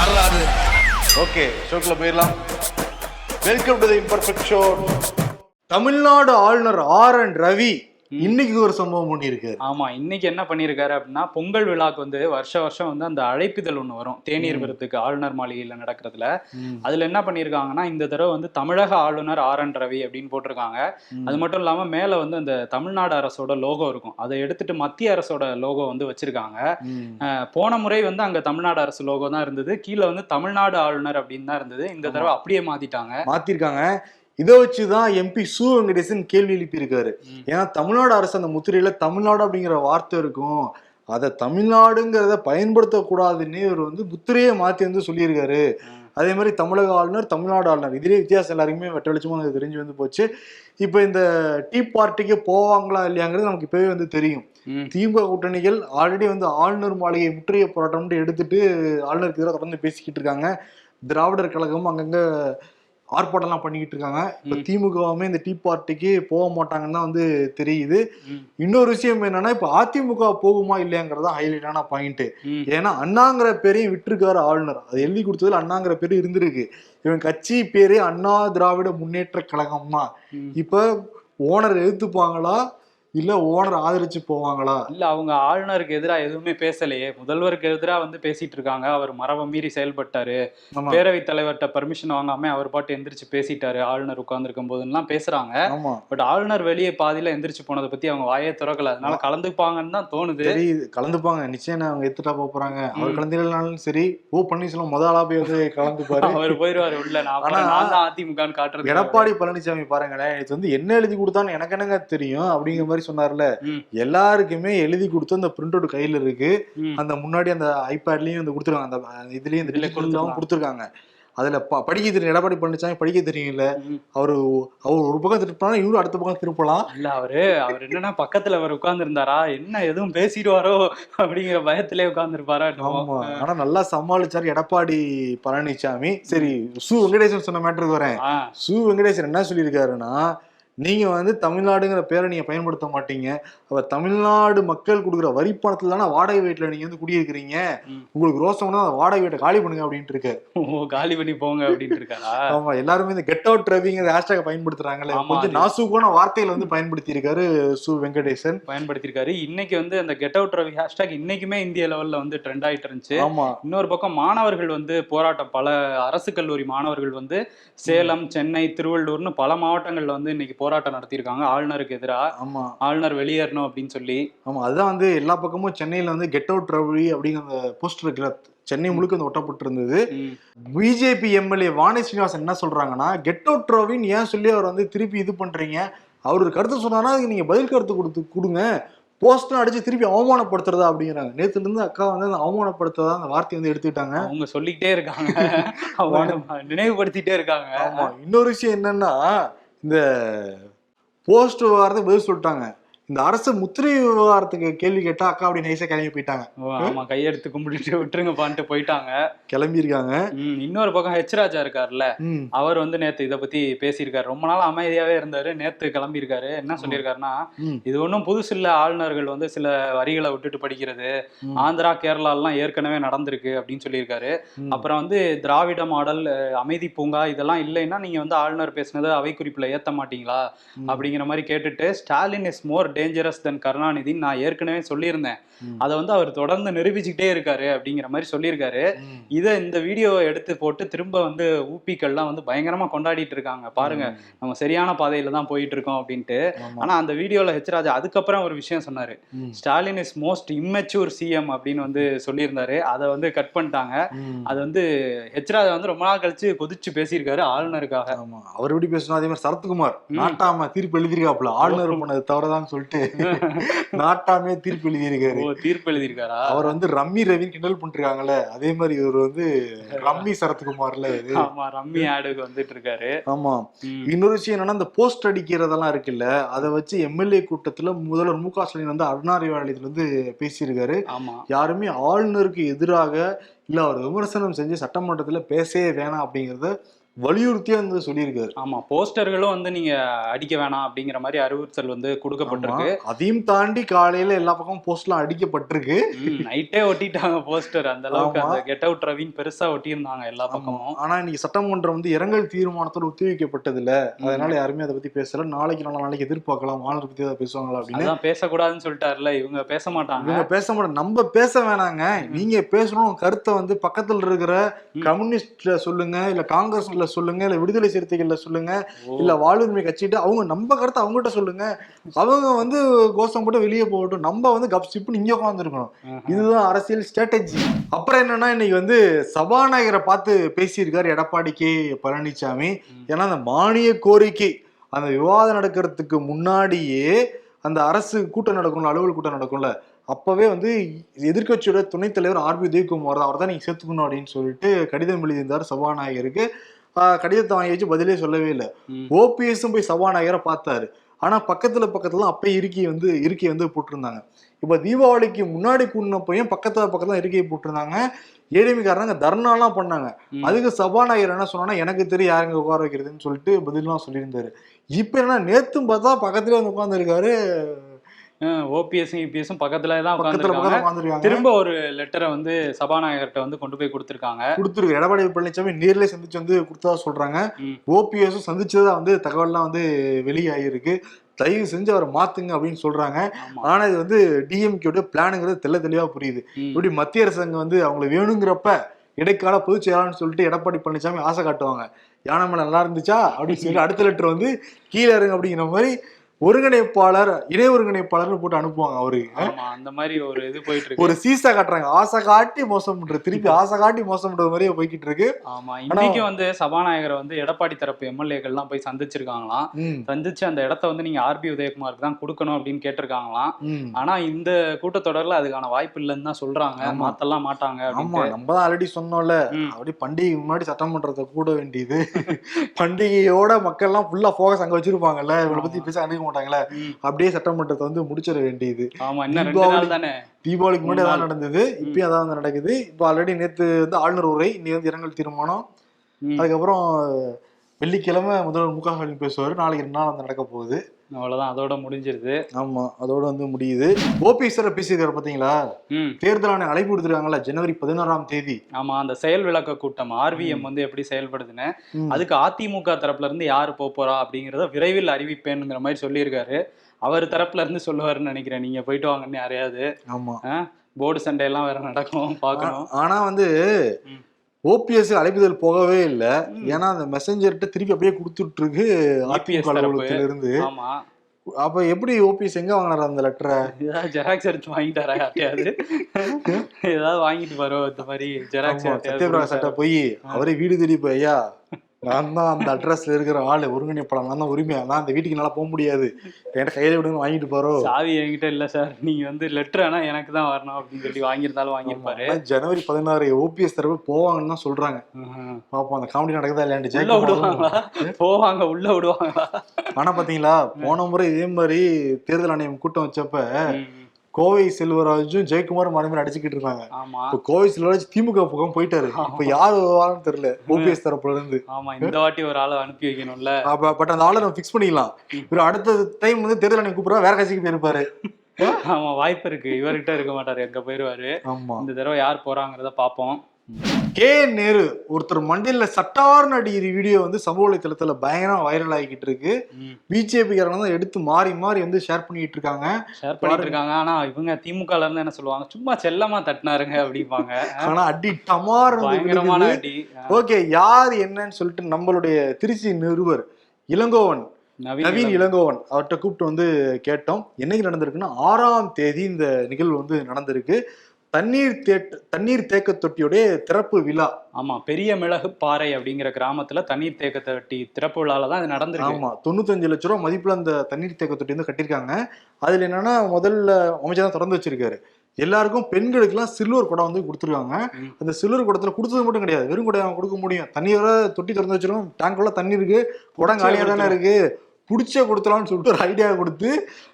வரலாறு ஓகே ஷோக்கில் போயிடலாம். Welcome to the imperfect show Tamil Nadu ஆளுநர் ஆர் என் ரவி. இன்னைக்கு ஒரு சம்பவம் பண்ணியிருக்காரு. ஆமா இன்னைக்கு என்ன பண்ணியிருக்காரு அப்படின்னா பொங்கல் விழாக்கு வந்து வருஷ வருஷம் வந்து அந்த அழைப்பிதழ் ஒண்ணு வரும். தேநீர் விருத்துக்கு ஆளுநர் மாளிகையில நடக்கிறதுல. அதுல என்ன பண்ணியிருக்காங்கன்னா இந்த தடவை வந்து தமிழக ஆளுநர் ஆர் என் ரவி அப்படின்னு போட்டிருக்காங்க. அது மட்டும் இல்லாம மேல வந்து அந்த தமிழ்நாடு அரசோட லோகோ இருக்கும். அதை எடுத்துட்டு மத்திய அரசோட லோகோ வந்து வச்சிருக்காங்க. போன முறை வந்து அங்க தமிழ்நாடு அரசு லோகோ தான் இருந்தது. கீழே வந்து தமிழ்நாடு ஆளுநர் அப்படின்னு தான் இருந்தது. இந்த தடவை அப்படியே மாத்திட்டாங்க. மாத்திருக்காங்க. இதை வச்சுதான் எம்பி சு வெங்கடேசன் கேள்வி எழுப்பியிருக்காரு. ஏன்னா தமிழ்நாடு அரசு அந்த முத்திரையில தமிழ்நாடு அப்படிங்கிற வார்த்தை இருக்கும். அதை தமிழ்நாடுங்கிறத பயன்படுத்தக்கூடாதுன்னு இவர் வந்து முத்திரையை மாத்தி வந்து சொல்லியிருக்காரு. அதே மாதிரி தமிழக ஆளுநர் தமிழ்நாடு ஆளுநர். இதுலேயே வித்தியாசம் எல்லாருக்குமே வெட்ட வெளிச்சமா எனக்கு தெரிஞ்சு வந்து போச்சு. இப்போ இந்த டீ பார்ட்டிக்கு போவாங்களா இல்லையாங்கிறது நமக்கு இப்பவே வந்து தெரியும். திமுக கூட்டணிகள் ஆல்ரெடி வந்து ஆளுநர் மாளிகை முற்றுகை போராட்டம்னு எடுத்துட்டு ஆளுநருக்கு எதிராக தொடர்ந்து பேசிக்கிட்டு இருக்காங்க. திராவிடர் கழகம் அங்கங்க ஆர்ப்பாட்டம்லாம் பண்ணிக்கிட்டு இருக்காங்க இப்போ. திமுகவுமே இந்த டீ பார்ட்டிக்கு போக மாட்டாங்கன்னு தான் வந்து தெரியுது. இன்னொரு விஷயம் என்னன்னா இப்போ அதிமுக போகுமா இல்லையாங்கிறது ஹைலைட்டான பாயிண்ட். ஏன்னா அண்ணாங்கிற பேரையும் விட்டுருக்காரு ஆளுநர் அது எழுதி கொடுத்ததுல அண்ணாங்கிற பேரு இருந்திருக்கு இவன் கட்சி பேரே அண்ணா திராவிட முன்னேற்ற கழகம் தான். இப்ப ஓனர் எதிர்த்துப்பாங்களா இல்ல ஓனர் ஆதரிச்சு போவாங்களா? இல்ல அவங்க ஆளுநருக்கு எதிரா எதுவுமே பேசலையே. முதல்வருக்கு எதிரா வந்து பேசிட்டு இருக்காங்க. அவர் மரபை மீறி செயல்பட்டாரு. பேரவைத் தலைவர்கிட்ட பர்மிஷன் வாங்காம அவர் பாட்டு எந்திரிச்சு பேசிட்டாரு. ஆளுநர் உட்கார்ந்துருக்கும் போதுலாம் பேசுறாங்க. பட் ஆளுநர் வெளியே பாதியில எந்திரிச்சு போனதை பத்தி அவங்க வாயே திறக்கல. அதனால கலந்துப்பாங்கன்னு தான் தோணுது. கலந்துப்பாங்க. நிச்சயம் அவங்க எடுத்துட்டா போறாங்க. அவர். கலந்துனாலும் சரி ஓ பன்னீர்செல்வம் முத ஆளா போய் வந்து கலந்துப்பாரு. அவர் போயிருவாரு உள்ள. நான் அதிமுகன்னு காட்டுறது எடப்பாடி பழனிசாமி பாருங்களேன் இது வந்து என்ன எழுதி கொடுத்தான்னு எனக்கு என்னங்க தெரியும்? அப்படிங்கிற மாதிரி சொன்னார்ல ம். எல்லாருக்குமே எழுதி கொடுத்து அந்த பிரிண்ட் அவுட் கையில இருக்கு. அந்த முன்னாடி அந்த ஐபேட்லயும் வந்து கொடுத்துருக்காங்க. அந்த இதுலயும் இந்த டிஜிட்டல்லாம் கொடுத்திருக்காங்க. அதுல படிக்க தெரியும் எடப்பாடி பழனிசாமி படிக்க தெரியும்ல ம். அவரு அவர் ஒரு பக்கம் திருப்பினா இவரு அடுத்த பக்கம் திருப்பலாம். இல்ல அவரு அவர் என்னன்னா பக்கத்துல அவர் உட்கார்ந்து இருந்தாரா என்ன எதுவும் பேசிடுவாரோ அப்படிங்கிற பயத்திலே உட்கார்ந்து ஆமா. ஆனா நல்லா சமாளிச்சாரு எடப்பாடி பழனிசாமி சரி சு வெங்கடேசன் சொன்ன மேட்டருக்கு வரேன். சு வெங்கடேசன் என்ன சொல்லியிருக்காருன்னா நீங்க வந்து தமிழ்நாடுங்கிற பேரை நீங்க பயன்படுத்த மாட்டீங்க. அப்ப தமிழ்நாடு மக்கள் கொடுக்குற வரி பணத்துல தானே வாடகை வீட்டுல நீங்க வந்து குடியிருக்கிறீங்க. உங்களுக்கு ரோசம்னா அந்த வாடகை வீட்டை காலி பண்ணுங்க அப்படின்ட்டு இருக்காரு ஓ காலி பண்ணி போங்க அப்படின்னு இருக்காரா? ஆமா எல்லாருமே இந்த கெட் அவுட் ரவிங்கிற ஹேஷ்டாக பயன்படுத்துறாங்கல்ல ஆமா, கொஞ்சம் நாசூக்கான வார்த்தைகளை வந்து பயன்படுத்தி இருக்காரு சு வெங்கடேசன். பயன்படுத்தியிருக்காரு. இன்னைக்கு வந்து அந்த கெட் அவுட் ரவி ஹேஷ்டாக் இன்னைக்குமே இந்திய லெவல்ல வந்து ட்ரெண்ட் ஆயிட்டு இருந்துச்சு. இன்னொரு பக்கம் மாணவர்கள் வந்து போராட்டம் பல அரசு கல்லூரி மாணவர்கள் வந்து சேலம் சென்னை திருவள்ளூர்னு பல மாவட்டங்கள்ல வந்து இன்னைக்கு போராட்டம் நடத்தியிருக்காங்க. ஆளுநருக்கு எதிராக ஆமா. ஆளுநர் வெளியேறணும் அப்படின்னு சொல்லி. ஆமா அதுதான் வந்து எல்லா பக்கமும் சென்னையில வந்து கெட் அவுட் ரவி அப்படிங்கிற போஸ்டர் இருக்கிற சென்னை முழுக்க வந்து ஒட்டப்பட்டு இருந்தது பிஜேபி எம்எல்ஏ வாணி ஸ்ரீனிவாசன் என்ன சொல்றாங்கன்னா கெட் அவுட் ரவின்னு ஏன் சொல்லி அவர் வந்து திருப்பி இது பண்றீங்க? அவர் ஒரு கருத்து சொன்னாரா அதுக்கு நீங்க பதில் கருத்து கொடுத்து கொடுங்க. போஸ்ட்லாம் அடிச்சு திருப்பி அவமானப்படுத்துறதா அப்படிங்கிறாங்க. நேத்துல இருந்து அக்கா வந்து அந்த அவமானப்படுத்துறதா அந்த வார்த்தையை வந்து எடுத்துக்கிட்டாங்க. அவங்க சொல்லிக்கிட்டே இருக்காங்க. நினைவுபடுத்திட்டே இருக்காங்க. ஆமா. இன்னொரு விஷயம் என்னன்னா இந்த போஸ்ட் விவகாரத்துக்கு பதில் சொல்லிட்டாங்க. இந்த அரசு முத்திரை விவகாரத்துக்கு கேள்வி கேட்டா அக்கா அப்படி நைஸா கிளம்பி போயிட்டாங்க. ஆமா கையெடுத்து கும்பிட்டுட்டு விட்டுருங்கப்பான்ட்டு போயிட்டாங்க. கிளம்பி இருக்காங்க இன்னொரு பக்கம் ஹெச் ராஜா இருக்காருல்ல. அவர் வந்து நேத்து இத பத்தி பேசியிருக்காரு. ரொம்ப நாள் அமைதியாவே இருந்தாரு. நேத்து கிளம்பி இருக்காரு என்ன சொல்லியிருக்காருன்னா இது ஒன்றும் புதுசு இல்ல. ஆளுநர்கள் வந்து சில வரிகளை விட்டுட்டு படிக்கிறது. ஆந்திரா கேரளா எல்லாம் ஏற்கனவே நடந்திருக்கு அப்படின்னு சொல்லியிருக்காரு. அப்புறம் வந்து திராவிட மாடல் அமைதி பூங்கா இதெல்லாம் இல்லைன்னா நீங்க வந்து ஆளுநர் பேசுனதை அவை குறிப்புல ஏத்த மாட்டீங்களா. அப்படிங்கிற மாதிரி கேட்டுட்டு Stalin is more dangerous than கருணாநிதின்னு நான் ஏற்கனவே சொல்லியிருந்தேன். அதை வந்து அவர் தொடர்ந்து நிரூபிச்சுக்கிட்டே இருக்காரு அப்படிங்கிற மாதிரி சொல்லியிருக்காரு. இதை இந்த வீடியோவை எடுத்து போட்டு திரும்ப வந்து ஊப்பிக்கள்லாம் வந்து பயங்கரமா கொண்டாடிட்டு இருக்காங்க. பாருங்க நம்ம சரியான பாதையில தான் போயிட்டு இருக்கோம் அப்படின்ட்டு. ஆனா அந்த வீடியோல ஹெச் ராஜா அதுக்கப்புறம் ஒரு விஷயம் சொன்னாரு. Stalin is most immature CM அப்படின்னு வந்து சொல்லியிருந்தாரு. அதை வந்து கட் பண்ணிட்டாங்க. அது வந்து ஹெச் ராஜா வந்து ரொம்ப நாள் கழிச்சு கொதிச்சு பேசியிருக்காரு ஆளுநருக்காக. அவர் எப்படி பேசணும் அதே மாதிரி சரத்குமார். நாட்டாம தீர்ப்பு எழுதியிருக்காப்புல. ஆளுநர் பண்ணது தவறுதான்னு சொல்லிட்டு நாட்டாமே தீர்ப்பு எழுதியிருக்காரு. தீர்ப்பு எழுதியிருக்காரா? அவர் வந்து ரம்மி ரவின்னு கிண்டல் பண்ணிருக்காங்கல்ல அதே மாதிரி இவர் வந்து ரம்மி சரத்குமார்ல ஆமா ரம்மி ஆடுக்கு வந்துட்டு இருக்காரு ஆமா. இன்னொரு விஷயம் என்னன்னா இந்த போஸ்ட் அடிக்கிறதெல்லாம் இருக்குல்ல அதை வச்சு எம்எல்ஏ கூட்டத்துல முதல்வர் மு க ஸ்டாலின் வந்து அருணாரிவாளையத்துல வந்து பேசியிருக்காரு. ஆமா. யாருமே ஆளுநருக்கு எதிராக இல்ல அவர் விமர்சனம் செஞ்சு சட்டமன்றத்துல பேசவே வேணாம் அப்படிங்கறத வலியுறுத்தியே வந்து சொல்லியிருக்காரு. ஆமா போஸ்டர்களும் வந்து நீங்க அடிக்க வேணாம் அப்படிங்கிற மாதிரி அறிவுறுத்தல் வந்து கொடுக்கப்பட்டிருக்கு. அதையும் தாண்டி காலையில எல்லா பக்கமும் போஸ்ட்லாம் அடிக்கப்பட்டிருக்கு. நைட்டே ஒட்டிட்டாங்க போஸ்டர் அந்த அளவுக்கு. அந்த கெட் அவுட் ரவின்னு பெருசா ஒட்டியிருந்தாங்க எல்லா பக்கமும். ஆனா இன்னைக்கு சட்டமன்றம் வந்து இரங்கல் தீர்மானத்தோட ஒத்திவைக்கப்பட்டது இல்ல அதனால யாருமே அதை பத்தி பேசல. நாளைக்கு நாளா நாளைக்கு எதிர்பார்க்கலாம். ஆளுநர் பத்தி ஏதாவது பேசுவாங்களா அப்படின்னு. பேசக்கூடாதுன்னு சொல்லிட்டாருல இவங்க பேச மாட்டாங்க. இவங்க பேச மாட்டோம் நம்ம பேச வேணாங்க. நீங்க பேசணும் கருத்தை வந்து பக்கத்துல இருக்கிற. கம்யூனிஸ்ட்ல சொல்லுங்க இல்ல காங்கிரஸ்ல சொல்லுங்க இல்ல விடுதலை சிறுத்தைகள்ல சொல்லுங்க. இல்ல வாழ்வுரிமை கட்சிட்டு அவங்க நம்ம கருத்தை அவங்ககிட்ட சொல்லுங்க அவங்க வந்து கோஷம் போட்டு வெளியே போகட்டும் நம்ம வந்து கப் சிப்புன்னு இங்க உட்காந்துருக்கணும். இதுதான் அரசியல் ஸ்ட்ராட்டஜி அப்புறம் என்னன்னா இன்னைக்கு வந்து சபாநாயகரை பார்த்து பேசியிருக்காரு எடப்பாடி கே பழனிசாமி. ஏன்னா அந்த மானிய கோரிக்கை அந்த விவாதம் நடக்கிறதுக்கு முன்னாடியே அந்த அரசு கூட்டம் நடக்கும்ல அலுவல் கூட்டம் நடக்கும்ல அப்பவே வந்து எதிர்க்கட்சியோட துணைத் தலைவர் ஆர்பி உதயகுமார் அவர் தான் நீங்க சேர்த்துக்கணும் அப்படின்னு சொல்லிட்டு கடிதம் எழுதியிருந்தார் சபாநாயகருக்கு கடிதத்தை வாங்கி வச்சு பதிலே சொல்லவே இல்லை. ஓபிஎஸும் போய் சபாநாயகரை பார்த்தாரு. ஆனா பக்கத்துல பக்கத்துல அப்பயே இருக்கை வந்து இருக்கை வந்து போட்டிருந்தாங்க. இப்ப தீபாவளிக்கு முன்னாடி கூடினப்பையும் பக்கத்துல பக்கத்துல இருக்கையை போட்டிருந்தாங்க. ஏடிஎம்காரங்க தர்ணாலாம் பண்ணாங்க. அதுக்கு சபாநாயகர் என்ன சொன்னா எனக்கு தெரியும் யாருங்க உட்கார வைக்கிறதுன்னு சொல்லிட்டு பதிலாம் சொல்லியிருந்தாரு. இப்ப என்ன நேத்தும் பார்த்தா பக்கத்துலயே வந்து உட்காந்துருக்காரு ஓபிஎஸும் யூபிஎஸும் பக்கத்துல தான் உட்காந்துருக்காங்க திரும்ப ஒரு லெட்டரை வந்து சபாநாயகர்கிட்ட வந்து கொண்டு போய் கொடுத்திருக்காங்க. கொடுத்துருக்கு. எடப்பாடி பழனிசாமி நேர்ல சந்திச்சு வந்து கொடுத்ததா சொல்றாங்க. ஓபிஎஸும் சந்திச்சதா வந்து தகவல்லாம் வந்து வெளியாகிருக்கு தயவு செஞ்சு அவரை மாத்துங்க அப்படின்னு சொல்றாங்க. ஆனா இது வந்து டிஎம்கேட பிளானுங்கிறது தெள்ள தெளிவா புரியுது. இப்படி மத்திய அரசாங்கம் வந்து அவங்களுக்கு வேணுங்கிறப்ப இடைக்கால பொதுச் செயலாளர்னு சொல்லிட்டு எடப்பாடி பழனிசாமி ஆசை காட்டுவாங்க. யானை மேல நல்லா இருந்துச்சா? அப்படின்னு சொல்லி அடுத்த லெட்டர் வந்து கீழே இருங்க அப்படிங்கிற மாதிரி ஒருங்கிணைப்பாளர் இணை ஒருங்கிணைப்பாளர்னு போட்டு அனுப்புவாங்க அவருக்கு ஆமா அந்த மாதிரி ஒரு இது போயிட்டு இருக்கு ஒரு சீசா காட்டுறாங்க. ஆசை காட்டி மோசம் பண்றது திருப்பி ஆசை காட்டி மோசம் பண்றது மாதிரியே போய்கிட்டு இருக்கு ஆமா இன்னைக்கு வந்து சபாநாயகரை வந்து எடப்பாடி தரப்பு எம்எல்ஏக்கள் எல்லாம் போய் சந்திச்சிருக்காங்களாம். சந்திச்சு அந்த இடத்த வந்து நீங்க ஆர்பி உதயகுமாருக்கு தான் கொடுக்கணும் அப்படின்னு கேட்டிருக்காங்களாம். ஆனா இந்த கூட்டத்தொடர்ல அதுக்கான வாய்ப்பு இல்லைன்னு தான் சொல்றாங்க. ஆமா. மாத்தலாம் மாட்டாங்க ஆமா நம்ம தான் ஆல்ரெடி சொன்னோம்ல. அப்படி பண்டிகைக்கு முன்னாடி சட்டமன்றத்தை கூட வேண்டியது. பண்டிகையோட மக்கள் எல்லாம் ஃபுல்லா ஃபோக்கஸ் அங்க வச்சிருப்பாங்கல்ல. இவங்களை பத்தி பேச அணுக மாட்டாங்கல்ல ம். அப்படியே சட்டமன்றத்தை வந்து முடிச்சிட வேண்டியது. தீபாவளிக்கு முன்னாடி அதான். நடந்தது இப்பயும் அதான் வந்து நடக்குது. இப்போ ஆல்ரெடி நேத்து வந்து ஆளுநர் உரை இன்னைக்கு வந்து இரங்கல் தீர்மானம். அதுக்கப்புறம் வெள்ளிக்கிழமை முதல்வர் மு க ஸ்டாலின் பேசுவார். நாளைக்கு ரெண்டு நாள் வந்து நடக்க போகுது. அவ்வளவுதான் அதோட முடிஞ்சிருது. ஆமா அதோட வந்து முடியுது. ஓபிஎஸ் பேசியிருக்காரு பாத்தீங்களா? தேர்தல் ஆணையம் அழைப்பு விடுத்துருக்காங்கல்ல ஜனவரி பதினோராம் தேதி. ஆமா அந்த செயல் விளக்க கூட்டம் ஆர்விஎம் வந்து எப்படி செயல்படுதுன்னு. அதுக்கு அதிமுக தரப்புல இருந்து யாரு போப் போறா அப்படிங்கறத விரைவில் அறிவிப்பேனுங்கிற மாதிரி சொல்லியிருக்காரு. அவர் தரப்புல இருந்து சொல்லுவாருன்னு நினைக்கிறேன் நீங்க போயிட்டு வாங்கன்னு யாரையாவது. ஆமா. போர்டு சண்டை எல்லாம் வேற நடக்கும் பார்க்கணும். ஆனா வந்து. ஓபிஎஸ் அழைப்புதல் போகவே இல்ல. ஏன்னா அந்த மெசஞ்சர்கிட்ட திருப்பி அப்படியே கொடுத்துட்டு இருக்கு அதிமுக தரப்பு. அலுவலகத்துல இருந்து அப்ப எப்படி ஓபிஎஸ் எங்க வாங்கினாரு அந்த லெட்டரை ஏதாவது ஜெராக்ஸ் எடுத்து வாங்கிட்டாரா யார்ட்டையாவது? ஏதாவது வாங்கிட்டு வரோம் இந்த மாதிரி ஜெராக்ஸ் சத்யபிரகாஷ் சட்டை போய் அவரே வீடு தேடி போய் ஐயா நான் தான் அந்த அட்ரஸ்ல இருக்கிற ஆளு. ஒருங்கிணைப்படம் நான் தான் உரிமையா நான் அந்த வீட்டுக்கு நல்லா போக முடியாது. என்கிட்ட கையில விடுங்க வாங்கிட்டு போறோம். சாவி என்கிட்ட இல்ல சார் நீங்க வந்து லெட்டர் ஆனா எனக்கு தான் வரணும் அப்படின்னு சொல்லி வாங்கியிருந்தாலும் வாங்கியிருப்பாரு. ஜனவரி பதினாறு ஓபிஎஸ் தரப்பு போவாங்கன்னு தான் சொல்றாங்க. பாப்போம் அந்த காமெடி நடக்குதா இல்லையாண்டு உள்ள. விடுவாங்களா? போவாங்க உள்ள விடுவாங்களா? ஆனா பாத்தீங்களா? போன முறை இதே மாதிரி தேர்தல் ஆணையம் கூட்டம் வச்சப்ப கோவை செல்வராஜும் ஜெயக்குமாரும் மாறி அடிச்சுக்கிட்டு இருக்காங்க ஆமா. இப்ப கோவை செல்வராஜ் திமுக பக்கம் போயிட்டாரு. இப்ப யாரு வருவாங்கன்னு தெரியல. ஓபிஎஸ் தரப்புல இருந்து ஆமா இந்த வாட்டி ஒரு ஆளை அனுப்பி வைக்கணும்ல. அப்ப பட் அந்த ஆளை நம்ம ஃபிக்ஸ் பண்ணிக்கலாம். இவர் அடுத்த டைம் வந்து தேர்தல் ஆணையம் கூப்பிடுறா வேற கட்சிக்கு போயிருப்பாரு. ஆமா வாய்ப்பு இருக்கு. இவர்கிட்ட இருக்க மாட்டாரு. எங்க போயிருவாரு? இந்த தடவை யார் போறாங்கிறத பாப்போம். கே நேரு ஒருத்தர் மண்டையில சட்டார்னு அடிக்கிற வீடியோ வந்து சமூக வலைத்தளத்துல பயங்கரம் வைரல் ஆகிக்கிட்டு இருக்கு. பிஜேபி காரங்க தான் எடுத்து மாறி மாறி வந்து ஷேர் பண்ணிட்டு இருக்காங்க. ஷேர் பண்ணிட்டு இருக்காங்க. ஆனா இவங்க திமுகல இருந்து என்ன சொல்லுவாங்க? சும்மா செல்லமா தட்டினாருங்க அப்படிம்பாங்க. ஆனா அடி டமார் பயங்கரமான அடி. ஓகே யார் என்னன்னு சொல்லிட்டு நம்மளுடைய திருச்சி நிருபர் இளங்கோவன் நவீன் நவீன் இளங்கோவன் அவர்கிட்ட கூப்பிட்டு வந்து கேட்டோம். என்னைக்கு நடந்திருக்குன்னா ஆறாம் தேதி இந்த நிகழ்வு வந்து நடந்திருக்கு. தண்ணீர் தேட்ட தண்ணீர் தேக்க தொட்டியுடைய திறப்பு விழா. ஆமா பெரிய மிளகு பாறை அப்படிங்கிற கிராமத்துல தண்ணீர் தேக்க தொட்டி திறப்பு விழால தான் இது நடந்திருக்கு. ஆமா தொண்ணூத்தஞ்சு லட்ச ரூபா மதிப்புல அந்த தண்ணீர் தேக்க தொட்டி வந்து கட்டியிருக்காங்க. அதுல என்னன்னா முதல்ல அமைச்சர் தான் திறந்து வச்சிருக்காரு. எல்லாருக்கும் பெண்களுக்கெல்லாம் சில்வர் குடம் வந்து கொடுத்துருக்காங்க. அந்த சில்வர் குடத்துல கொடுத்தது மட்டும் கிடையாது. வெறும் குடம் கொடுக்க முடியும். தண்ணியோட தொட்டி திறந்து வச்சிருக்கோம். டேங்க்குள்ள தண்ணி இருக்கு. குடம் காலியா தானே இருக்கு. புடிச்ச கொடுத்தலாம்னு சொல்லிட்டு ஒரு ஐடியா கொடுத்து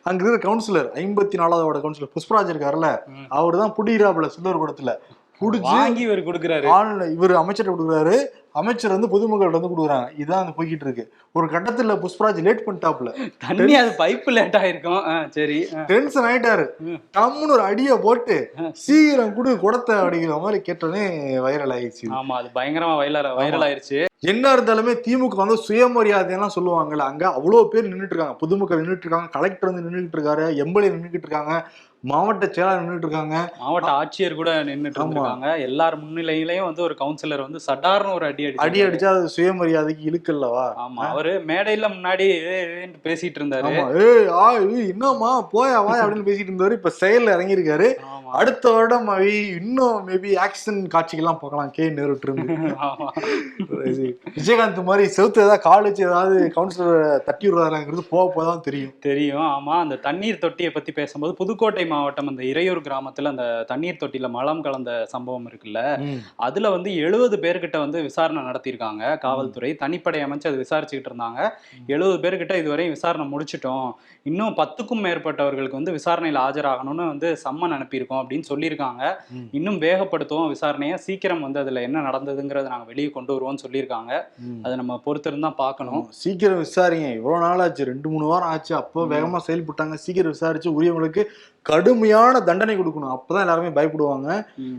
அங்க இருக்கிற கவுன்சிலர் ஐம்பத்தி நாலாவது கவுன்சிலர் புஷ்பராஜ் இருக்காருல்ல. அவர் தான் புடிக்கிறாப்புல சில்வர் குடத்துல. புடிச்சு வாங்கி இவர் கொடுக்குறாரு. ஆன்லைன் இவர் அமைச்சர் கொடுக்குறாரு. அமைச்சர் வந்து பொதுமக்கள்கிட்ட வந்து கொடுக்குறாங்க. இதான் அந்த போய்கிட்டு இருக்கு ஒரு கட்டத்துல புஷ்பராஜ் லேட் பண்ணிட்டாப்ல தண்ணி அது பைப்பு லேட் ஆயிருக்கும். சரி. டென்ஷன் ஆயிட்டாரு. ம். டம்முன்னு ஒரு அடியை போட்டு சீக்கிரம் குடு குடத்தை அப்படிங்கிற மாதிரி கேட்டோடனே வைரல் ஆயிடுச்சு ஆமா அது பயங்கரமா வைரல் வைரல் ஆயிருச்சு. என்ன இருந்தாலுமே திமுக வந்து சுயமரியாதையெல்லாம் சொல்லுவாங்கல்ல அங்க அவ்வளவு பேர் நின்னுட்டு இருக்காங்க பொதுமக்கள் நின்னுட்டு இருக்காங்க கலெக்டர் வந்து நின்னுட்டு இருக்காரு எம்எல்ஏ நின்னுட்டு இருக்காங்க மாவட்ட செயலாளர் நின்னுட்டு இருக்காங்க மாவட்ட ஆட்சியர் கூட நின்னுட்டு ஆமா. இருக்காங்க எல்லார் முன்னிலையிலயும் வந்து ஒரு கவுன்சிலர் வந்து சடார்னு ஒரு அடி அடி அடி அடிச்சா அது சுயமரியாதைக்கு இழுக்கல்லவா? ஆமா அவரு மேடையில முன்னாடி பேசிட்டு இருந்தாரு. என்னம்மா? போயா வாய்? அப்படின்னு பேசிட்டு இருந்தாரு இப்ப செயல்ல இறங்கியிருக்காரு. அடுத்த வருடம் இன்னும் மேபி ஆக்ஷன் காட்சிகள்லாம் பார்க்கலாம். கே நேருட்டு இருந்து விஜயகாந்த் மாதிரி செவுத்து ஏதாவது கால் வச்சு ஏதாவது கவுன்சிலர் தட்டி விடுறாருங்கிறது போக போதான் தெரியும். தெரியும். ஆமா. அந்த தண்ணீர் தொட்டியை பத்தி பேசும்போது புதுக்கோட்டை மாவட்டம் அந்த இறையூர் கிராமத்துல அந்த தண்ணீர் தொட்டியில மலம் கலந்த சம்பவம் இருக்குல்ல. அதுல வந்து எழுபது பேர்கிட்ட வந்து விசாரணை நடத்தியிருக்காங்க காவல்துறை. தனிப்படை அமைச்சு அது விசாரிச்சுக்கிட்டு இருந்தாங்க. எழுபது பேர்கிட்ட இதுவரையும் விசாரணை முடிச்சிட்டோம். இன்னும் பத்துக்கும் மேற்பட்டவர்களுக்கு வந்து விசாரணையில் ஆஜராகணும்னு வந்து சம்மன் அனுப்பியிருக்கோம். அப்படின்னு சொல்லியிருக்காங்க. இன்னும் வேகப்படுத்துவோம் விசாரணையை சீக்கிரம் வந்து அதுல என்ன நடந்ததுங்கிறத நாங்க வெளியே கொண்டு வருவோம்னு சொல்லியிருக்காங்க. அதை நம்ம பொறுத்திருந்து தான் பார்க்கணும் சீக்கிரம் விசாரிங்க. இவ்வளவு நாள் ஆச்சு ரெண்டு மூணு வாரம் ஆச்சு. அப்போ வேகமா செயல்பட்டாங்க. சீக்கிரம் விசாரிச்சு உரியவங்களுக்கு கடுமையான தண்டனை கொடுக்கணும். அப்பதான் எல்லாருமே பயப்படுவாங்க.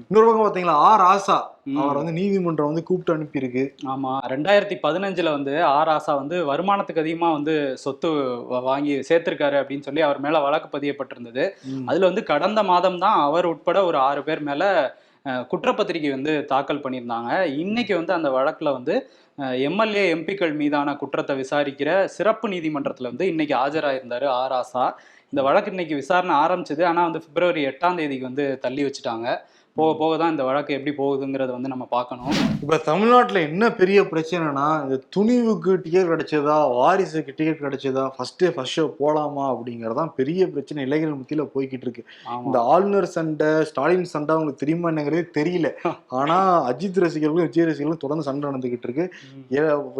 இன்னொரு பக்கம் பாத்தீங்களா ஆர் ஆசா ம். அவர் வந்து நீதிமன்றம் வந்து கூப்பிட்டு அனுப்பியிருக்கு. ஆமா. ரெண்டாயிரத்தி பதினஞ்சுல வந்து ஆர் ஆசா வந்து வருமானத்துக்கு அதிகமா வந்து சொத்து வாங்கி சேர்த்திருக்காரு அப்படின்னு சொல்லி அவர் மேல வழக்கு பதியப்பட்டிருந்தது. அதுல வந்து கடந்த மாதம் தான் அவர் உட்பட ஒரு ஆறு பேர் மேல குற்றப்பத்திரிகை வந்து தாக்கல் பண்ணியிருந்தாங்க. இன்னைக்கு வந்து அந்த வழக்குல வந்து எம்எல்ஏ எம்பிக்கள் மீதான குற்றத்தை விசாரிக்கிற சிறப்பு நீதிமன்றத்துல வந்து இன்னைக்கு ஆஜராயிருந்தாரு ஆர் ஆசா இந்த வழக்கு இன்னைக்கு விசாரணை ஆரம்பிச்சது. ஆனால் வந்து பிப்ரவரி எட்டாம் தேதிக்கு வந்து தள்ளி வச்சுட்டாங்க. போக போக தான் இந்த வழக்கு எப்படி போகுதுங்கிறத வந்து நம்ம பார்க்கணும். இப்ப தமிழ்நாட்டுல என்ன பெரிய பிரச்சனைனா இந்த துணிவுக்கு டிக்கெட் கிடைச்சதா வாரிசுக்கு டிக்கெட் கிடைச்சதா ஃபர்ஸ்ட் ஃபர்ஸ்ட் ஷோ போலாமா அப்படிங்கறதான் பெரிய பிரச்சனை இளைஞர்கள் மத்தியில போய்கிட்டு இருக்கு. இந்த ஆளுநர் சண்டை ஸ்டாலின் சண்டை அவங்களுக்கு தெரியுமா என்னங்கிறதே தெரியல. ஆனா அஜித் ரசிகர்களும் விஜய் ரசிகர்களும் தொடர்ந்து சண்டை நடந்துகிட்டு இருக்கு.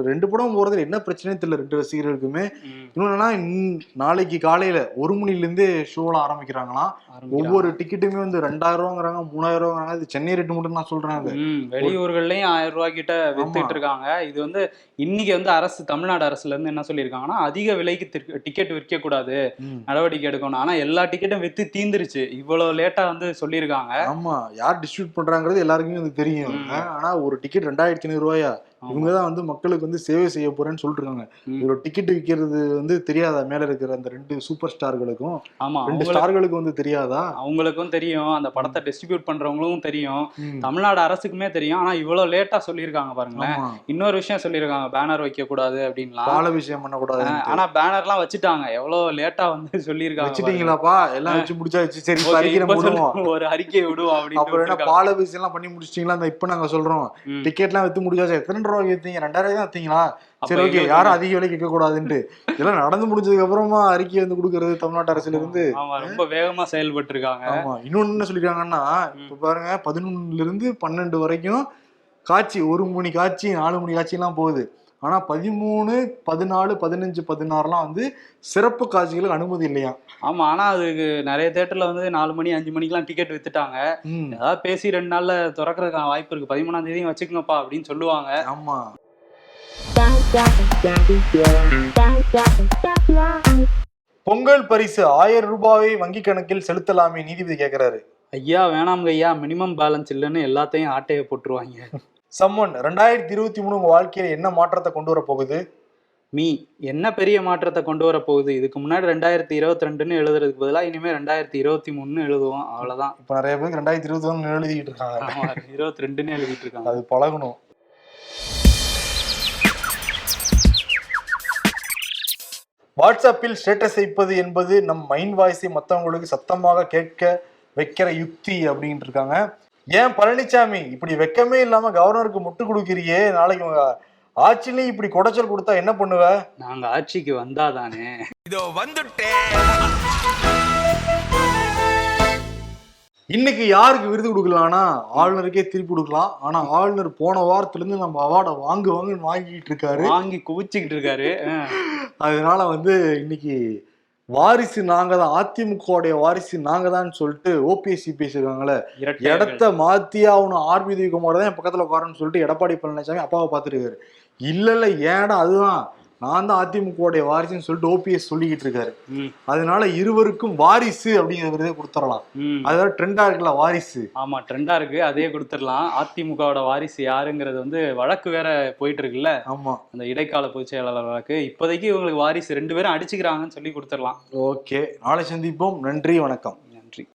ரெண்டு படம் போறதுல என்ன பிரச்சனையும் தெரியல ரெண்டு ரசிகர்களுக்குமே. இன்னொன்னா நாளைக்கு காலையில ஒரு மணில இருந்தே ஷோலாம் ஆரம்பிக்கிறாங்களாம். ஆரம்பிக்கிறாங்க. ஒவ்வொரு டிக்கெட்டுமே வந்து ரெண்டாயிரம் ரூபாங்கிறாங்க மூணாயிரம் இது சென்னை ரேட்டு மட்டும் நான் சொல்றேன் அது. வெளியூர்கள்லயும் ஆயிரம் ரூபாய் கிட்ட வித்துட்டு இருக்காங்க. இது வந்து இன்னைக்கு வந்து அரசு தமிழ்நாடு அரசுல இருந்து என்ன சொல்லியிருக்காங்கன்னா அதிக விலைக்கு டிக்கெட் விற்க கூடாது. நடவடிக்கை எடுக்கணும். ஆனா எல்லா டிக்கெட்டும் வித்து தீந்துருச்சு. இவ்வளவு லேட்டா வந்து சொல்லியிருக்காங்க. ஆமா யார் டிஸ்ட்ரிபியூட் பண்றாங்கிறது எல்லாருக்குமே வந்து தெரியும். ஆனா ஒரு டிக்கெட் ரெண்டாயிரத்தி ஐநூறு ரூபாயா. இவங்க தான் வந்து மக்களுக்கு வந்து சேவை செய்ய போறேன்னு சொல்லிட்டு இருக்காங்க. ஒரு டிக்கெட் விற்கிறது வந்து தெரியாதா? மேல இருக்கிற அந்த ரெண்டு சூப்பர் ஸ்டார்களுக்கும் ஆமா ரெண்டு அவங்களுக்கு- ஸ்டார்களுக்கு வந்து தெரியாதா? அவங்களுக்கும் தெரியும். அந்த படத்தை டிஸ்ட்ரிபியூட் பண்றவங்களுக்கும் தெரியும். தமிழ்நாடு அரசுக்குமே தெரியும். ஆனா இவ்வளவு லேட்டா சொல்லியிருக்காங்க பாருங்களேன். இன்னொரு விஷயம் சொல்லியிருக்காங்க. பேனர் வைக்க கூடாது அப்படின்லாம். பால விஷயம் பண்ணக்கூடாது ஆனா பேனர்லாம் வச்சுட்டாங்க. எவ்வளவு லேட்டா வந்து சொல்லியிருக்காங்க. வச்சுட்டீங்களாப்பா? எல்லாம் வச்சு முடிச்சாச்சு. சரி அறிக்கை விடுவோம் ஒரு அறிக்கை விடுவோம் அப்புறம் என்ன அப்படின்னு பால விஷயம் எல்லாம் பண்ணி முடிச்சிட்டீங்களா? இப்ப நாங்க சொல்றோம். ம். டிக்கெட்லாம் வித்து முடிச்சாச்சு. எத்தனை ரூபாய் வித்தீங்க ரெண்டாயிரம் தான் வித்தீங்களா சரி ஓகே. யாரும் அதிக விலைக்கு விற்க கூடாதுன்ட்டு இதெல்லாம் நடந்து முடிஞ்சதுக்கு அப்புறமா அறிக்கை வந்து கொடுக்கறது தமிழ்நாட்டு அரசுல இருந்து ரொம்ப வேகமா செயல்பட்டு இருக்காங்க ஆமா. இன்னொன்னு என்ன சொல்லிருக்காங்கன்னா இப்ப பாருங்க பதினொன்னுல இருந்து பன்னெண்டு வரைக்கும் காட்சி ஒரு மணி காட்சி நாலு மணி காட்சி எல்லாம் போகுது. ஆனா பதிமூணு பதினாலு பதினஞ்சு பதினாறுலாம் வந்து சிறப்பு காட்சிகளுக்கு அனுமதி இல்லையா? ஆமா ஆனா அதுக்கு நிறைய தேட்டர்ல வந்து நாலு மணி அஞ்சு மணிக்கெல்லாம் டிக்கெட் வித்துட்டாங்க. ஏதாவது பேசி ரெண்டு நாள்ல திறக்கறதுக்கான வாய்ப்பு இருக்கு. பதிமூணாம் தேதியும் வச்சுக்கோங்கப்பா அப்படின்னு சொல்லுவாங்க. ஆமா. பொங்கல் பரிசு ஆயிரம் ரூபாயை வங்கி கணக்கில் செலுத்தலாமே நீதிபதி கேக்குறாரு. ஐயா வேணாம்ங்க ஐயா. மினிமம் பேலன்ஸ் இல்லைன்னு எல்லாத்தையும் ஆட்டைய போட்டுருவாங்க. சம்மன் ரெண்டாயிரத்தி இருபத்தி மூணு உங்க வாழ்க்கையில என்ன மாற்றத்தை கொண்டு வர போகுது? மீ என்ன பெரிய மாற்றத்தை கொண்டு வர போகுது? இதுக்கு முன்னாடி ரெண்டாயிரத்தி இருபத்தி ரெண்டுன்னு எழுதுறதுக்கு பதிலா இனிமே ரெண்டாயிரத்தி இருபத்தி மூணுன்னு எழுதுவோம். அவ்வளவுதான். இப்ப நிறைய பேருக்கு ரெண்டாயிரத்தி இருபத்தி ஒண்ணு எழுதிட்டு இருக்காங்க. இருபத்தி ரெண்டுன்னு எழுதிட்டு இருக்காங்க. அது பழகணும். வாட்ஸ்அப்பில் ஸ்டேட்டஸ் வைப்பது என்பது நம் மைண்ட் வாய்ஸை மற்றவங்களுக்கு சத்தமாக கேட்க வைக்கிற யுக்தி அப்படின்ட்டு இருக்காங்க ஏன் பழனிசாமி இப்படி வெக்கமே இல்லாம கவர்னருக்கு முட்டு கொடுக்கிறியே? நாளைக்கு ஆட்சிலையும் இப்படி குடைச்சல் கொடுத்தா என்ன பண்ணுவ? நாங்க ஆட்சிக்கு வந்தாதானே. இதோ வந்துட்டேன் இன்னைக்கு யாருக்கு விருது கொடுக்கலாம்னா ஆளுநருக்கே திருப்பி கொடுக்கலாம். ஆனா ஆளுநர் போன வாரத்துல இருந்து நம்ம அவார்டை வாங்கு வாங்குன்னு வாங்கிட்டு இருக்காரு. வாங்கி குவிச்சுக்கிட்டு இருக்காரு. அதனால வந்து இன்னைக்கு வாரிசு நாங்க தான் அதிமுகவுடைய வாரிசு நாங்க தான் சொல்லிட்டு ஓபிஎஸ்சி பேசியிருக்காங்களே இரட்டையர்கள். இடத்த மாத்தி ஆகணும். ஆர்பி தான் என் பக்கத்துல உட்காரன்னு சொல்லிட்டு எடப்பாடி பழனிசாமி அப்பாவை பார்த்துருக்காரு இல்ல இல்ல ஏடா அதுதான்? நான் தான் அதிமுகவுடைய வாரிசுன்னு சொல்லிட்டு ஓபிஎஸ் சொல்லிக்கிட்டு இருக்காரு. அதனால இருவருக்கும் வாரிசு அப்படிங்கிற விருதே கொடுத்துடலாம். அதாவது ட்ரெண்டா இருக்குல்ல வாரிசு. ஆமா ட்ரெண்டா இருக்கு அதே கொடுத்துடலாம். அதிமுகவோட வாரிசு யாருங்கிறது வந்து வழக்கு வேற போயிட்டு இருக்குல்ல. ஆமா. அந்த இடைக்கால பொதுச் செயலாளர் வழக்கு. இப்போதைக்கு இவங்களுக்கு வாரிசு ரெண்டு பேரும் அடிச்சுக்கிறாங்கன்னு சொல்லி கொடுத்துடலாம். ஓகே நாளை சந்திப்போம். நன்றி வணக்கம்.